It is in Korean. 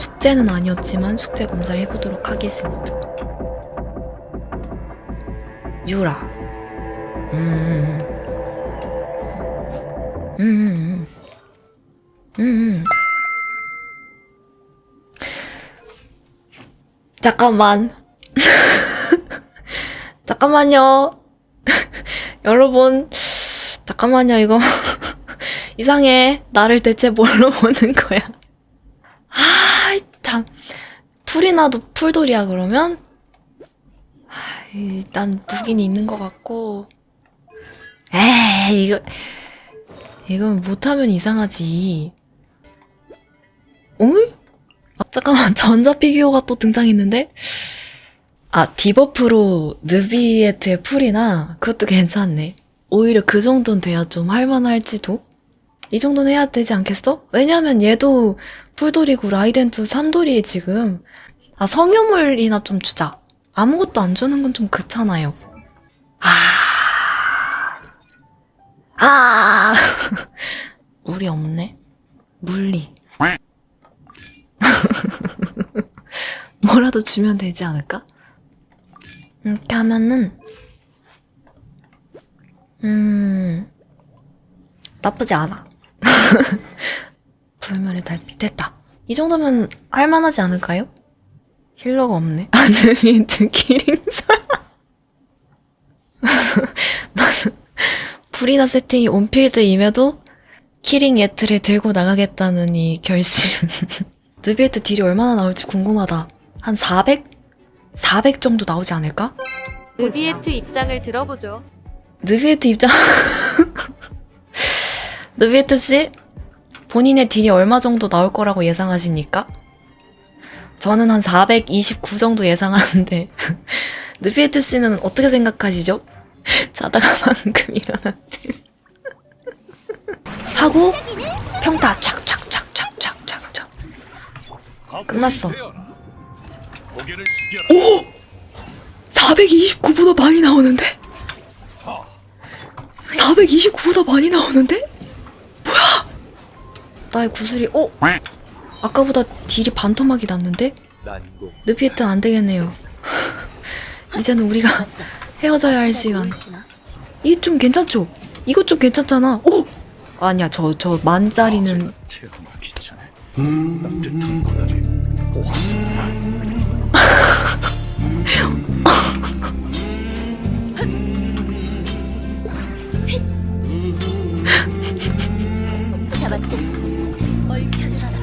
숙제는 아니었지만 숙제 검사를 해보도록 하겠습니다. 유라. 음. 음. 음. 음. 음. 잠깐만. 잠깐만요. 여러분. 잠깐만요, 이거. 이상해. 나를 대체 뭘로 보는 거야. 아, 참. 풀이 나도 풀돌이야, 그러면? 아, 일단 무기는 있는 것 같고. 에이, 이거. 이건 못하면 이상하지. 어이? 아, 잠깐만, 전자 피규어가 또 등장했는데? 아, 디버프로 느비에트의 풀이나, 그것도 괜찮네. 오히려 그 정도는 돼야 좀 할만할지도? 이 정도는 해야 되지 않겠어? 왜냐면 얘도 풀돌이고 라이덴도 삼돌이에 지금. 아, 성유물이나 좀 주자. 아무것도 안 주는 건 좀 그렇잖아요. 아. 아. 물이 없네. 물리. 뭐라도 주면 되지 않을까? 이렇게 하면은, 음, 나쁘지 않아. 불멸의 달빛 됐다. 이 정도면 할만하지 않을까요? 힐러가 없네. 아드민트 키링설. 불이나 세팅이 온필드임에도 키링 예트를 들고 나가겠다는 이 결심. 느비에트 딜이 얼마나 나올지 궁금하다. 한 400? 400 정도 나오지 않을까? 느비에트 입장을 들어보죠. 느비에트 입장. 느비에트 씨, 본인의 딜이 얼마 정도 나올 거라고 예상하십니까? 저는 한 429 정도 예상하는데, 느비에트 씨는 어떻게 생각하시죠? 자다가 방금 일어났대. 하고, 평타 촥촥촥촥촥촥촥. 끝났어. 숙여라. 429보다 많이 나오는데? 429보다 많이 나오는데? 뭐야? 나의 구슬이, 어? 아까보다 딜이 반토막이 났는데? 느피에트 안 되겠네요. 이제는 우리가 헤어져야 할 시간. 이 좀 괜찮죠? 이거 좀 괜찮잖아. 오! 아니야, 저, 저 만짜리는 잡았다. 얽혀들어라.